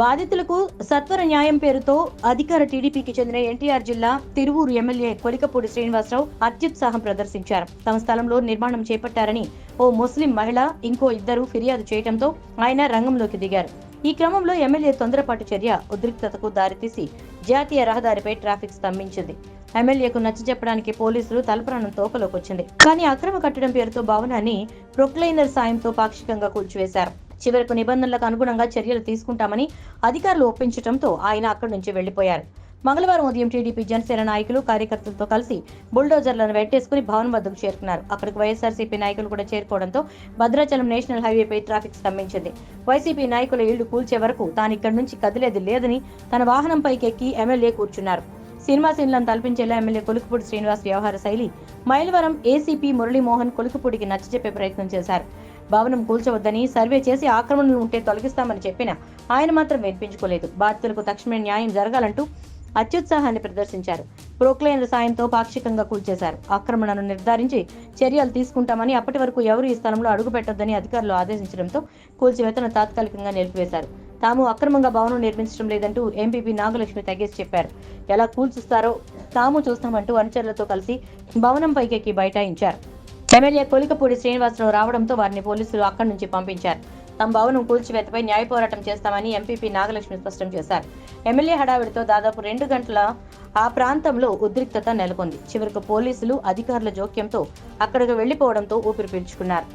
బాధితులకు సత్వర న్యాయం పేరుతో అధికార టీడీపీకి చెందిన ఎన్టీఆర్ జిల్లా తిరువూరు ఎమ్మెల్యే కొలికపూడి శ్రీనివాసరావు అత్యుత్సాహం ప్రదర్శించారు. తమ స్థలంలో నిర్మాణం చేపట్టారని ఓ ముస్లిం మహిళ ఇంకో ఇద్దరు ఫిర్యాదు చేయడంతో ఆయన రంగంలోకి దిగారు. ఈ క్రమంలో ఎమ్మెల్యే తొందరపాటు చర్య ఉద్రిక్తతకు దారితీసి జాతీయ రహదారిపై ట్రాఫిక్ స్తంభించింది. ఎమ్మెల్యేకు నచ్చ చెప్పడానికి పోలీసులు తలప్రాణం తోకలోకొచ్చింది. కానీ అక్రమ కట్టడం పేరుతో భవనాన్ని ప్రొక్లైనర్ సాయంతో పాక్షికంగా కూల్చివేశారు. చివరకు నిబంధనలకు అనుగుణంగా చర్యలు తీసుకుంటామని అధికారులు ఒప్పించడంతో ఆయన అక్కడి నుంచి వెళ్ళిపోయారు మంగళవారం ఉదయం టీడీపీ జనసేన నాయకులు కార్యకర్తలతో కలిసి బుల్డోజర్లను వెంటేసుకుని భవనం వద్దకు చేరుకున్నారు. అక్కడికి వైఎస్ఆర్సీపీ నాయకులు కూడా చేరుకోవడంతో భద్రాచలం నేషనల్ హైవేపై ట్రాఫిక్ స్తంభించింది. వైసీపీ నాయకుల ఇళ్ళు కూల్చే వరకు తాను ఇక్కడి నుంచి కదిలేది లేదని తన వాహనంపైకి ఎక్కి ఎమ్మెల్యే కూర్చున్నారు. సినిమా సీన్లను తలపించేలా ఎమ్మెల్యే కొలుకుపూడి శ్రీనివాస్ వ్యవహార శైలి. మైలవరం ఏసీపీ మురళీమోహన్ కొలుకుపూడికి నచ్చజెప్పే ప్రయత్నం చేశారు. భవనం కూల్చవద్దని సర్వే చేసి ఆక్రమణలు ఉంటే తొలగిస్తామని చెప్పినా ఆయన మాత్రం వినిపించుకోలేదు. బాధితులకు తక్షణమే న్యాయం జరగాలంటూ అత్యుత్సాహాన్ని ప్రదర్శించారు. ప్రోక్లైన్ల సాయంతో పాక్షికంగా కూల్చేశారు. ఆక్రమణను నిర్ధారించి చర్యలు తీసుకుంటామని అప్పటి వరకు ఎవరు ఈ స్థలంలో అడుగుపెట్టొద్దని అధికారులు ఆదేశించడంతో కూల్చివేతను తాత్కాలికంగా నిలిపివేశారు. తాము అక్రమంగా భవనం నిర్మించడం లేదంటూ ఎంపీపీ నాగలక్ష్మి తెగేసి చెప్పారు. ఎలా కూల్చిస్తారో తాము చూస్తామంటూ అనుచరులతో కలిసి భవనం పైకెక్కి బైఠాయించారు. ఎమ్మెల్యే కొలికపూడి శ్రీనివాసరావు రావడంతో వారిని పోలీసులు అక్కడి నుంచి పంపించారు. తమ భవనం కూల్చివేతపై న్యాయ పోరాటం చేస్తామని ఎంపీపీ నాగలక్ష్మి స్పష్టం చేశారు. ఎమ్మెల్యే హడావిడితో దాదాపు రెండు గంటల ఆ ప్రాంతంలో ఉద్రిక్తత నెలకొంది. చివరకు పోలీసులు అధికారుల జోక్యంతో అక్కడికి వెళ్ళిపోవడంతో ఊపిరి పీల్చుకున్నారు.